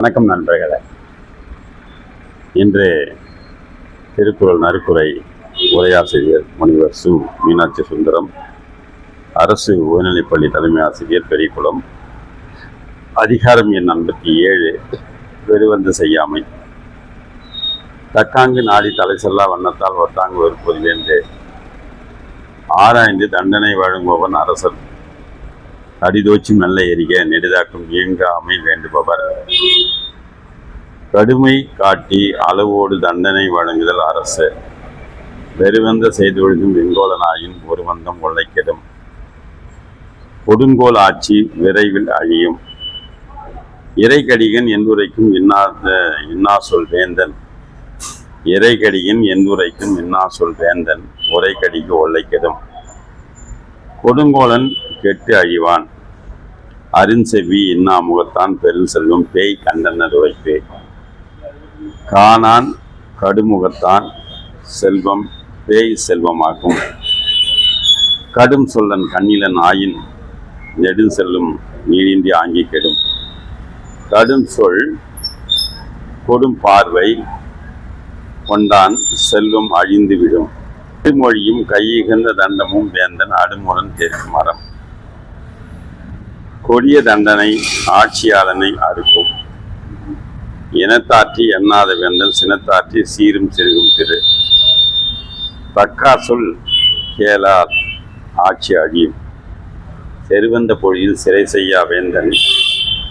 வணக்கம் நண்பர்களே. இன்று திருக்குறள் நறுக்குறை உரையாசிரியர் முனிவர் சு. மீனாட்சி சுந்தரம் அரசு உயர்நிலைப்பள்ளி தலைமை ஆசிரியர் பெரியகுளம் அதிகாரம் எண் ஐம்பத்தி ஏழு வெறுவந்து செய்யாமை. தக்காங்கு நாடி தலை செல்லா வண்ணத்தால் ஒத்தாங்கு வெறுப்பதிலிருந்து ஆராய்ந்து தண்டனை வழங்குபவன் அரசன். அடிதோச்சி மெல்ல எரிக நெடுதாக்கும் இயங்காமை வேண்டுபவர். கடுமை காட்டி அளவோடு தண்டனை வழங்குதல் அரசு. வெறுவந்த செய்தொழுகும் வெங்கோலனாயின் ஒரு வந்தம் கொள்ளைக்கிடும். கொடுங்கோல் ஆட்சி விரைவில் அழியும். இறைகடிகன் என்புரைக்கும் இன்னாத இன்னா சொல் வேந்தன். இறைகடியின் என்புரைக்கும் இன்னா சொல் வேந்தன். உரைக்கடிக்கு ஒழைக்கிடும் கொடுங்கோலன் கெட்டு அழிவான் அருஞ்செவி இன்னா முகத்தான் பெருஞ்செல்வம் பேய் கண்டனர் வைப்பே. காணான் கடுமுகத்தான் செல்வம் பேய் செல்வமாகும். கடும் சொல்லன் கண்ணிலன் ஆயின் நெடுஞ்செல்லும் நீடிந்தி நீடின்றி ஆங்கி கெடும். கடும் சொல் கொடும் பார்வை கொண்டான் செல்வம் அழிந்து விடும். திருமொழியும் கையிகந்த தண்டமும் வேந்தன் அடுமுடன் தேர்க்கும் மரம் கொடிய தண்டனை ஆட்சியாளனை அறுக்கும். இனத்தாற்றி எண்ணாத வேந்தல் சினத்தாற்றி சீரும் சிறுகும் திரு. தக்கா சொல் கேளார் ஆட்சி அழியும். செருவந்த பொழியில் சிறை செய்யா வேந்தன்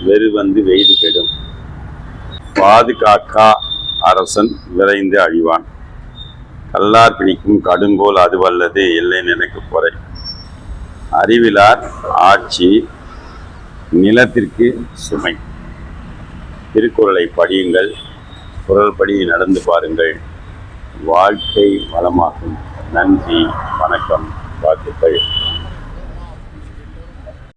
வெறுவந்து வெய்து கெடும். பாதுகாக்கா அரசன் விரைந்து அழிவான். கல்லார் பிடிக்கும் கடுங்கோல் அதுவல்லது இல்லை நினைக்கு குறை அறிவிலார் ஆட்சி நிலத்திற்கு சுமை. திருக்குறளை படியுங்கள் குரல்படி நடந்து பாருங்கள். வாழ்க்கை வளமாகும். நன்றி வணக்கம்